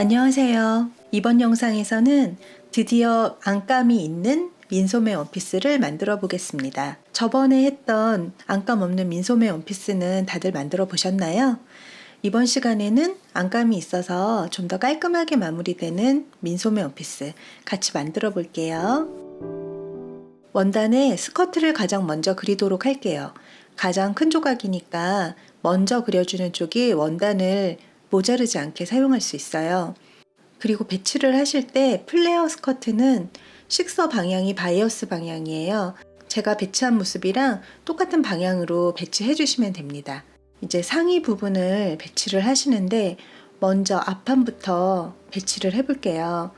안녕하세요. 이번 영상에서는 드디어 안감이 있는 민소매 원피스를 만들어 보겠습니다. 저번에 했던 안감 없는 민소매 원피스는 다들 만들어 보셨나요? 이번 시간에는 안감이 있어서 좀 더 깔끔하게 마무리되는 민소매 원피스 같이 만들어 볼게요. 원단에 스커트를 가장 먼저 그리도록 할게요. 가장 큰 조각이니까 먼저 그려주는 쪽이 원단을 모자르지 않게 사용할 수 있어요. 그리고 배치를 하실 때 플레어 스커트는 식서 방향이 바이어스 방향이에요. 제가 배치한 모습이랑 똑같은 방향으로 배치해 주시면 됩니다. 이제 상의 부분을 배치를 하시는데 먼저 앞판부터 배치를 해 볼게요.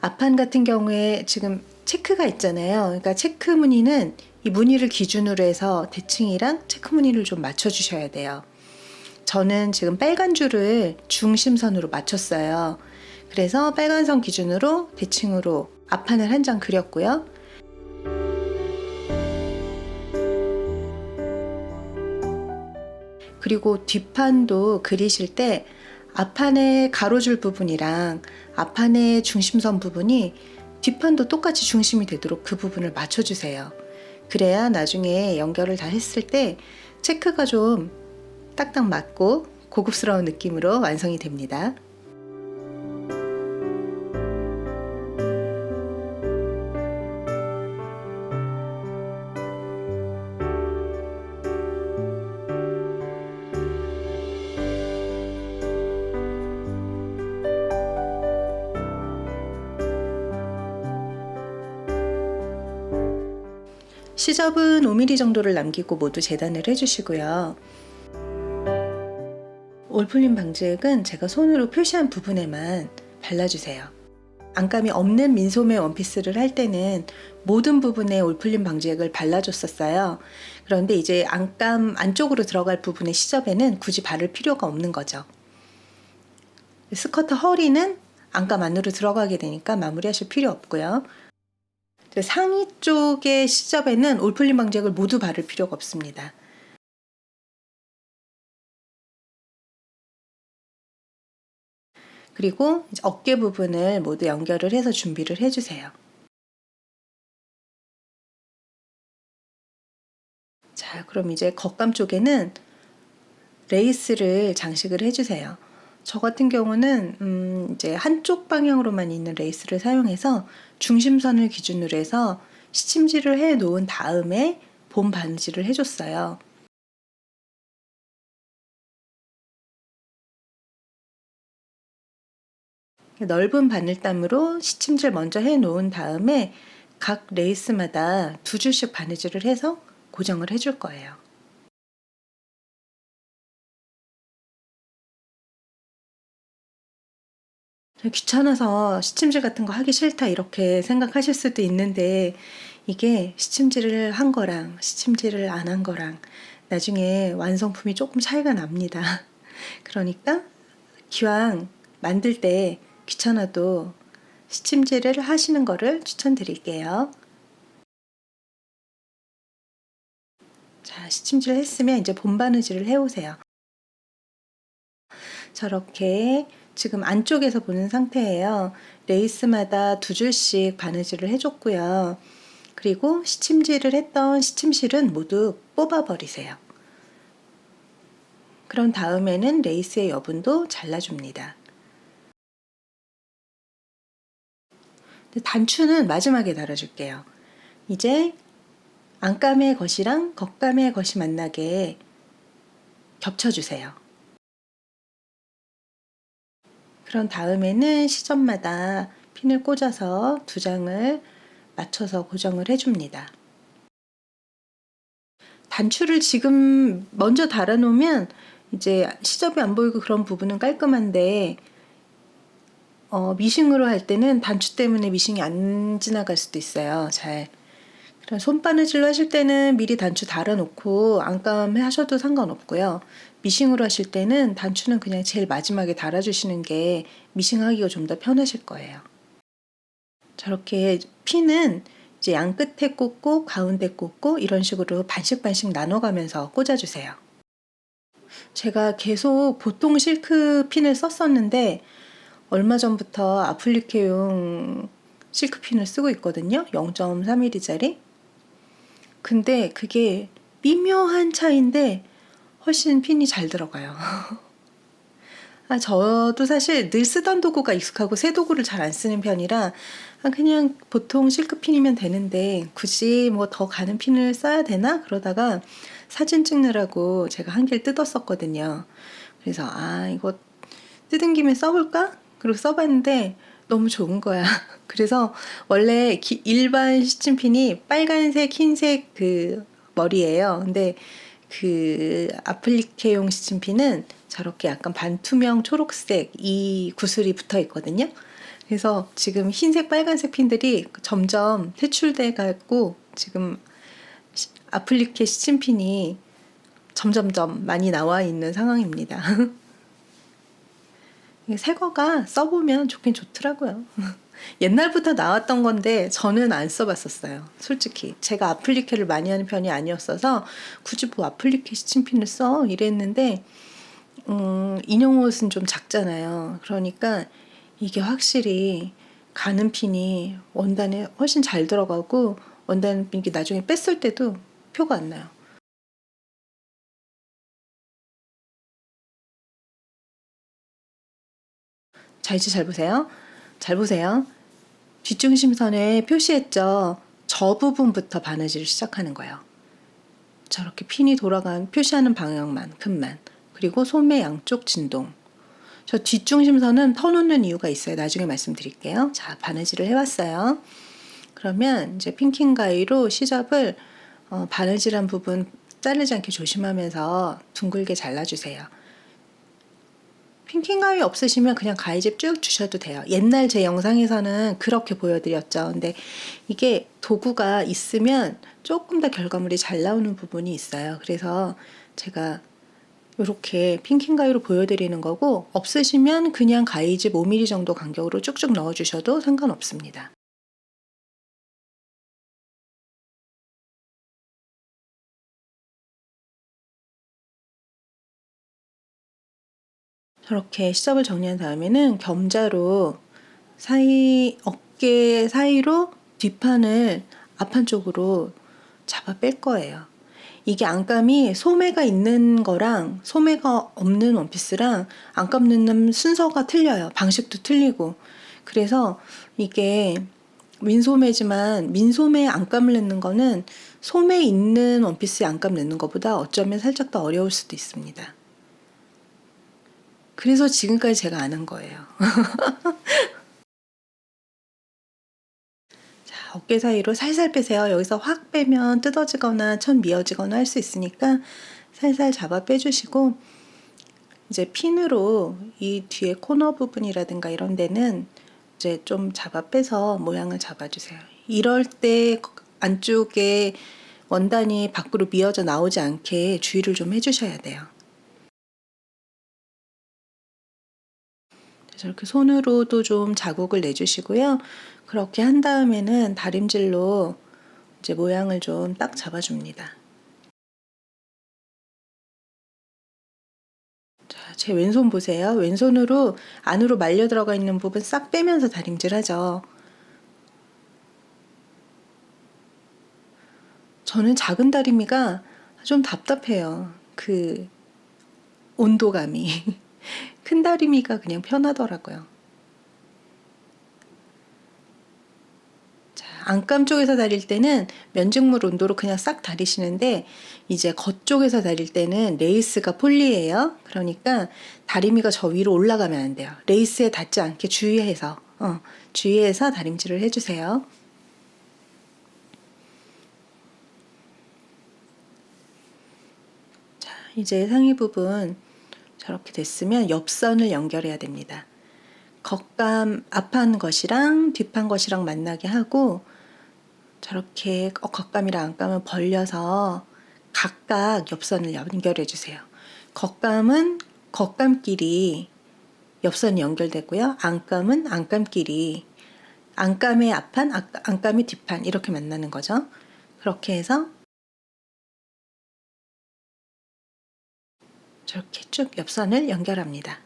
앞판 같은 경우에 지금 체크가 있잖아요. 그러니까 체크 무늬는 이 무늬를 기준으로 해서 대칭이랑 체크 무늬를 좀 맞춰 주셔야 돼요. 저는 지금 빨간 줄을 중심선으로 맞췄어요. 그래서 빨간 선 기준으로 대칭으로 앞판을 한 장 그렸고요. 그리고 뒷판도 그리실 때 앞판의 가로줄 부분이랑 앞판의 중심선 부분이 뒷판도 똑같이 중심이 되도록 그 부분을 맞춰주세요. 그래야 나중에 연결을 다 했을 때 체크가 좀 딱딱 맞고 고급스러운 느낌으로 완성이 됩니다. 시접은 5mm 정도를 남기고 모두 재단을 해주시고요. 올풀림 방지액은 제가 손으로 표시한 부분에만 발라주세요. 안감이 없는 민소매 원피스를 할 때는 모든 부분에 올풀림 방지액을 발라줬었어요. 그런데 이제 안감 안쪽으로 들어갈 부분의 시접에는 굳이 바를 필요가 없는 거죠. 스커트 허리는 안감 안으로 들어가게 되니까 마무리하실 필요 없고요. 상의 쪽의 시접에는 올풀림 방지액을 모두 바를 필요가 없습니다. 그리고 어깨 부분을 모두 연결을 해서 준비를 해주세요. 자, 그럼 이제 겉감 쪽에는 레이스를 장식을 해주세요. 저 같은 경우는 음 이제 한쪽 방향으로만 있는 레이스를 사용해서 중심선을 기준으로 해서 시침질을 해 놓은 다음에 봄 바느질을 해줬어요. 넓은 바늘땀으로 시침질 먼저 해 놓은 다음에 각 레이스마다 두 줄씩 바느질을 해서 고정을 해 줄 거예요. 귀찮아서 시침질 같은 거 하기 싫다 이렇게 생각하실 수도 있는데 이게 시침질을 한 거랑 시침질을 안 한 거랑 나중에 완성품이 조금 차이가 납니다. 그러니까 기왕 만들 때 귀찮아도 시침질을 하시는 거를 추천드릴게요. 자, 시침질 했으면 이제 본바느질을 해오세요. 저렇게 지금 안쪽에서 보는 상태예요. 레이스마다 두 줄씩 바느질을 해줬고요. 그리고 시침질을 했던 시침실은 모두 뽑아버리세요. 그런 다음에는 레이스의 여분도 잘라줍니다. 단추는 마지막에 달아줄게요. 이제 안감의 것이랑 겉감의 것이 만나게 겹쳐주세요. 그런 다음에는 시점마다 핀을 꽂아서 두 장을 맞춰서 고정을 해줍니다. 단추를 지금 먼저 달아놓으면 이제 시접이 안 보이고 그런 부분은 깔끔한데 어, 미싱으로 할 때는 단추 때문에 미싱이 안 지나갈 수도 있어요. 잘. 그럼 손바느질로 하실 때는 미리 단추 달아놓고 안감 하셔도 상관없고요. 미싱으로 하실 때는 단추는 그냥 제일 마지막에 달아주시는 게 미싱하기가 좀 더 편하실 거예요. 저렇게 핀은 이제 양 끝에 꽂고 가운데 꽂고 이런 식으로 반씩 반씩 나눠가면서 꽂아주세요. 제가 계속 보통 실크 핀을 썼었는데 얼마 전부터 아플리케용 실크핀을 쓰고 있거든요. 0.3mm짜리. 근데 그게 미묘한 차이인데 훨씬 핀이 잘 들어가요. 아, 저도 사실 늘 쓰던 도구가 익숙하고 새 도구를 잘 안 쓰는 편이라 아, 그냥 보통 실크핀이면 되는데 굳이 뭐 더 가는 핀을 써야 되나 그러다가 사진 찍느라고 제가 한 개를 뜯었었거든요. 그래서 아 이거 뜯은 김에 써볼까? 그리고 써봤는데 너무 좋은 거야. 그래서 원래 기- 일반 시침핀이 빨간색, 흰색 그 머리예요. 근데 그 아플리케용 시침핀은 저렇게 약간 반투명 초록색 이 구슬이 붙어 있거든요. 그래서 지금 흰색, 빨간색 핀들이 점점 퇴출돼 가고 지금 시- 아플리케 시침핀이 점점점 많이 나와 있는 상황입니다. 이게 새 거가 써보면 좋긴 좋더라고요. 옛날부터 나왔던 건데 저는 안 써봤었어요. 솔직히 제가 아플리케를 많이 하는 편이 아니었어서 굳이 뭐 아플리케 시침핀을 써 이랬는데 음, 인형 옷은 좀 작잖아요. 그러니까 이게 확실히 가는 핀이 원단에 훨씬 잘 들어가고 원단 핀이 나중에 뺐을 때도 표가 안 나요. 자, 이제 잘 보세요. 잘 보세요. 뒷중심선에 표시했죠. 저 부분부터 바느질을 시작하는 거예요. 저렇게 핀이 돌아간 표시하는 방향만큼만. 그리고 소매 양쪽 진동. 저 뒷중심선은 터놓는 이유가 있어요. 나중에 말씀드릴게요. 자, 바느질을 해왔어요. 그러면 이제 핑킹 가위로 시접을 어, 바느질한 부분 자르지 않게 조심하면서 둥글게 잘라주세요. 핑킹 가위 없으시면 그냥 가위집 쭉 주셔도 돼요. 옛날 제 영상에서는 그렇게 보여드렸죠. 근데 이게 도구가 있으면 조금 더 결과물이 잘 나오는 부분이 있어요. 그래서 제가 이렇게 핑킹 가위로 보여드리는 거고 없으시면 그냥 가위집 5mm 정도 간격으로 쭉쭉 넣어주셔도 상관없습니다. 저렇게 시접을 정리한 다음에는 겸자로 사이 어깨 사이로 뒷판을 앞판 쪽으로 잡아 뺄 거예요. 이게 안감이 소매가 있는 거랑 소매가 없는 원피스랑 안감 넣는 순서가 틀려요. 방식도 틀리고. 그래서 이게 민소매지만 민소매에 안감을 넣는 거는 소매 있는 원피스에 안감 넣는 것보다 어쩌면 살짝 더 어려울 수도 있습니다. 그래서 지금까지 제가 안한 거예요. 자, 어깨 사이로 살살 빼세요. 여기서 확 빼면 뜯어지거나 천 미어지거나 할 수 있으니까 살살 잡아 빼주시고 이제 핀으로 이 뒤에 코너 부분이라든가 이런 데는 이제 좀 잡아 빼서 모양을 잡아주세요. 이럴 때 안쪽에 원단이 밖으로 미어져 나오지 않게 주의를 좀 해주셔야 돼요. 저렇게 손으로도 좀 자국을 내주시고요. 그렇게 한 다음에는 다림질로 이제 모양을 좀 딱 잡아줍니다. 자, 제 왼손 보세요. 왼손으로 안으로 말려 들어가 있는 부분 싹 빼면서 다림질 하죠. 저는 작은 다리미가 좀 답답해요. 그 온도감이. 큰 다리미가 그냥 편하더라고요. 자, 안감 쪽에서 다릴 때는 면직물 온도로 그냥 싹 다리시는데 이제 겉 쪽에서 다릴 때는 레이스가 폴리예요. 그러니까 다리미가 저 위로 올라가면 안 돼요. 레이스에 닿지 않게 주의해서 어, 주의해서 다림질을 해주세요. 자, 이제 상의 부분 저렇게 됐으면 옆선을 연결해야 됩니다. 겉감 앞판 것이랑 뒷판 것이랑 만나게 하고 저렇게 겉감이랑 안감을 벌려서 각각 옆선을 연결해 주세요. 겉감은 겉감끼리 옆선이 연결되고요. 안감은 안감끼리 안감의 앞판, 안감의 뒷판 이렇게 만나는 거죠. 그렇게 해서 저렇게 쭉 옆선을 연결합니다.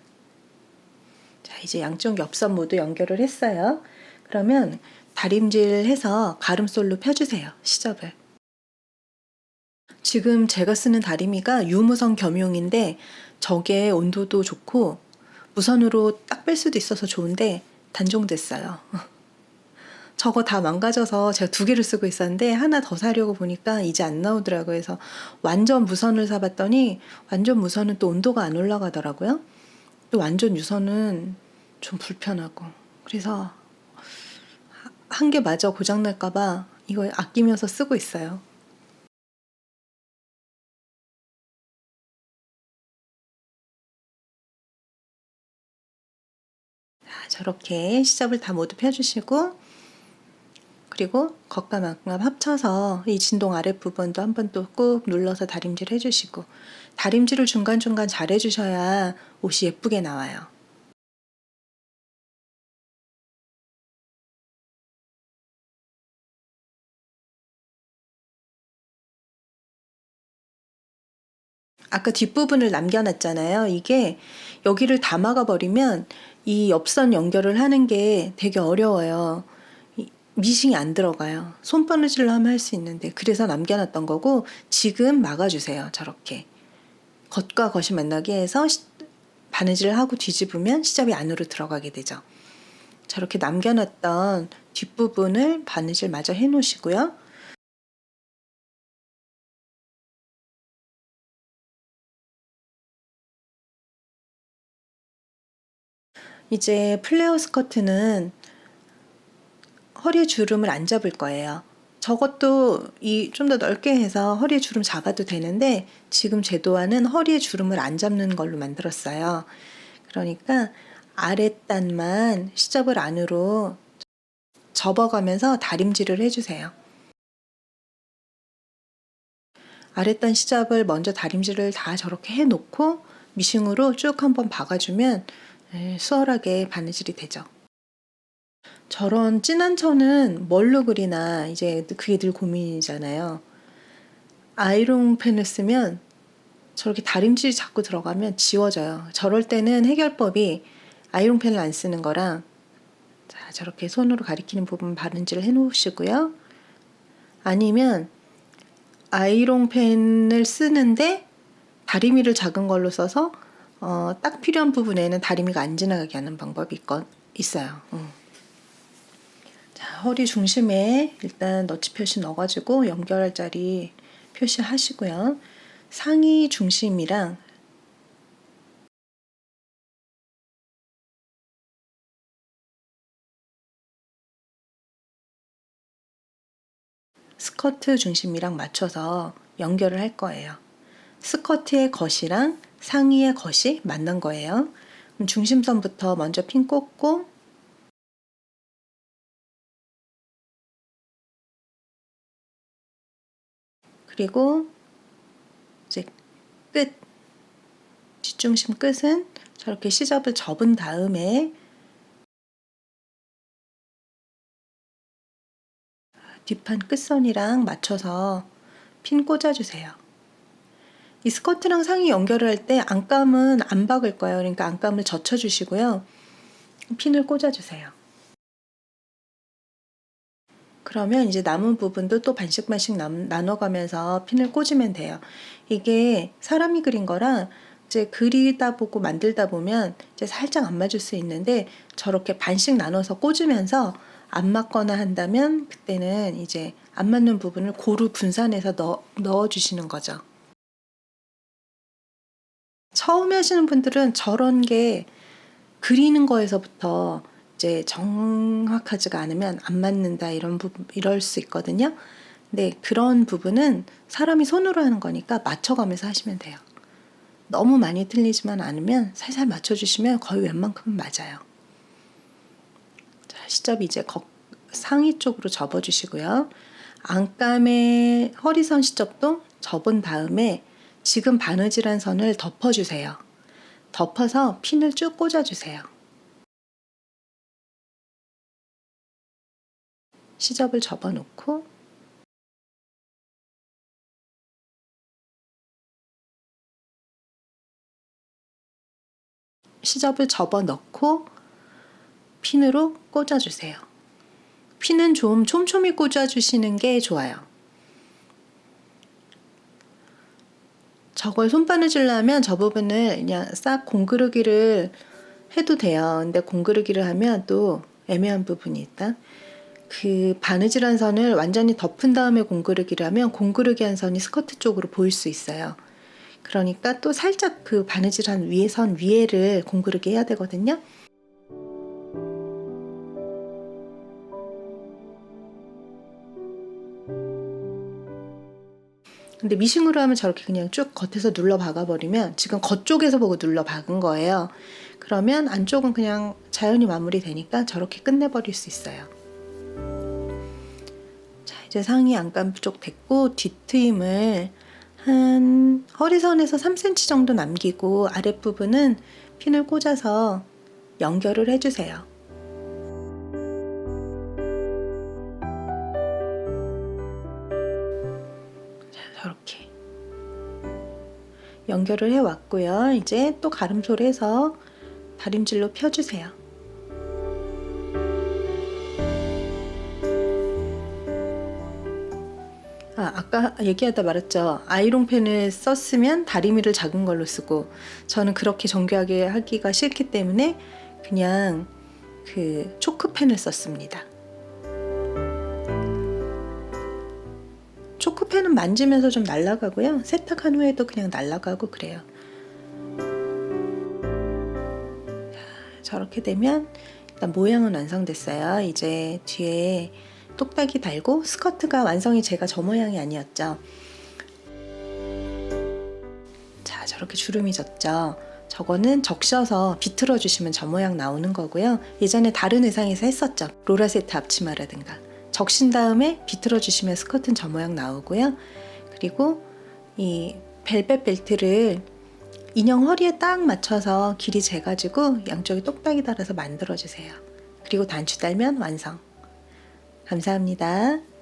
자, 이제 양쪽 옆선 모두 연결을 했어요. 그러면 다림질해서 가름솔로 펴주세요. 시접을. 지금 제가 쓰는 다리미가 유무선 겸용인데 저게 온도도 좋고 무선으로 딱 뺄 수도 있어서 좋은데 단종됐어요. 저거 다 망가져서 제가 두 개를 쓰고 있었는데 하나 더 사려고 보니까 이제 안 나오더라고요. 그래서 완전 무선을 사봤더니 완전 무선은 또 온도가 안 올라가더라고요. 또 완전 유선은 좀 불편하고 그래서 한 개 마저 고장 날까봐 이거 아끼면서 쓰고 있어요. 자, 저렇게 시접을 다 모두 펴주시고 그리고 겉과 막감 합쳐서 이 진동 아랫부분도 한 번 또 꾹 눌러서 다림질 해주시고 다림질을 중간중간 잘 해주셔야 옷이 예쁘게 나와요. 아까 뒷부분을 남겨놨잖아요. 이게 여기를 다 막아버리면 이 옆선 연결을 하는 게 되게 어려워요. 이 미싱이 안 들어가요. 손바느질로 하면 할 수 있는데 그래서 남겨놨던 거고 지금 막아주세요. 저렇게 겉과 겉이 만나게 해서 시- 바느질을 하고 뒤집으면 시접이 안으로 들어가게 되죠. 저렇게 남겨놨던 뒷부분을 바느질 마저 해놓으시고요. 이제 플레어 스커트는 허리에 주름을 안 잡을 거예요. 저것도 이 좀 더 넓게 해서 허리에 주름 잡아도 되는데 지금 제도화는 허리에 주름을 안 잡는 걸로 만들었어요. 그러니까 아랫단만 시접을 안으로 접어가면서 다림질을 해주세요. 아랫단 시접을 먼저 다림질을 다 저렇게 해놓고 미싱으로 쭉 한번 박아주면 네, 수월하게 바느질이 되죠. 저런 진한 천은 뭘로 그리나 이제 그게 늘 고민이잖아요. 아이롱 펜을 쓰면 저렇게 다림질이 자꾸 들어가면 지워져요. 저럴 때는 해결법이 아이롱 펜을 안 쓰는 거랑 자, 저렇게 손으로 가리키는 부분 바른질을 해 놓으시고요. 아니면 아이롱 펜을 쓰는데 다리미를 작은 걸로 써서 어, 딱 필요한 부분에는 다리미가 안 지나가게 하는 방법이 있건, 있어요. 음. 자, 허리 중심에 일단 너치 표시 넣어가지고 연결할 자리 표시하시고요. 상의 중심이랑 스커트 중심이랑 맞춰서 연결을 할 거예요. 스커트의 겉이랑 상의의 겉이 만난 거예요. 중심선부터 먼저 핀 꽂고 그리고 이제 끝 뒷중심 끝은 저렇게 시접을 접은 다음에 뒷판 끝선이랑 맞춰서 핀 꽂아주세요. 이 스커트랑 상의 연결을 할 때 안감은 안 박을 거예요. 그러니까 안감을 젖혀주시고요. 핀을 꽂아주세요. 그러면 이제 남은 부분도 또 반씩 반씩 남, 나눠가면서 핀을 꽂으면 돼요. 이게 사람이 그린 거랑 이제 그리다 보고 만들다 보면 이제 살짝 안 맞을 수 있는데 저렇게 반씩 나눠서 꽂으면서 안 맞거나 한다면 그때는 이제 안 맞는 부분을 고루 분산해서 넣어, 넣어 주시는 거죠. 처음에 하시는 분들은 저런 게 그리는 거에서부터 이제 정확하지가 않으면 안 맞는다 이런 부분 이럴 수 있거든요. 근데 그런 부분은 사람이 손으로 하는 거니까 맞춰가면서 하시면 돼요. 너무 많이 틀리지만 않으면 살살 맞춰주시면 거의 웬만큼은 맞아요. 자, 시접 이제 거, 상의 쪽으로 접어주시고요. 안감의 허리선 시접도 접은 다음에 지금 바느질한 선을 덮어주세요. 덮어서 핀을 쭉 꽂아주세요. 시접을 접어놓고 시접을 접어 넣고 핀으로 꽂아주세요. 핀은 좀 촘촘히 꽂아주시는 게 좋아요. 저걸 손바느질로 하면 저 부분을 그냥 싹 공그르기를 해도 돼요. 근데 공그르기를 하면 또 애매한 부분이 있다. 그 바느질한 선을 완전히 덮은 다음에 공그르기를 하면 공그르기 한 선이 스커트 쪽으로 보일 수 있어요. 그러니까 또 살짝 그 바느질한 위에 선 위에를 공그르기 해야 되거든요. 근데 미싱으로 하면 저렇게 그냥 쭉 겉에서 눌러 박아버리면 지금 겉쪽에서 보고 눌러 박은 거예요. 그러면 안쪽은 그냥 자연히 마무리 되니까 저렇게 끝내버릴 수 있어요. 자, 이제 상의 안감 쪽 됐고 뒷트임을 한 허리선에서 3cm 정도 남기고 아랫부분은 핀을 꽂아서 연결을 해주세요. 자, 저렇게 연결을 해 왔고요. 이제 또 가름소를 해서 다림질로 펴주세요. 아, 아까 얘기하다 말았죠. 아이롱펜을 썼으면 다리미를 작은 걸로 쓰고 저는 그렇게 정교하게 하기가 싫기 때문에 그냥 그 초크펜을 썼습니다. 초크펜은 만지면서 좀 날아가고요. 세탁한 후에도 그냥 날아가고 그래요. 자, 저렇게 되면 일단 모양은 완성됐어요. 이제 뒤에 똑딱이 달고 스커트가 완성이 제가 저 모양이 아니었죠. 자, 저렇게 주름이 졌죠. 저거는 적셔서 비틀어 주시면 저 모양 나오는 거고요. 예전에 다른 의상에서 했었죠. 로라 세트 앞치마라든가. 적신 다음에 비틀어 주시면 스커트는 저 모양 나오고요. 그리고 이 벨벳 벨트를 인형 허리에 딱 맞춰서 길이 재가지고 양쪽에 똑딱이 달아서 만들어 주세요. 그리고 단추 달면 완성. 감사합니다.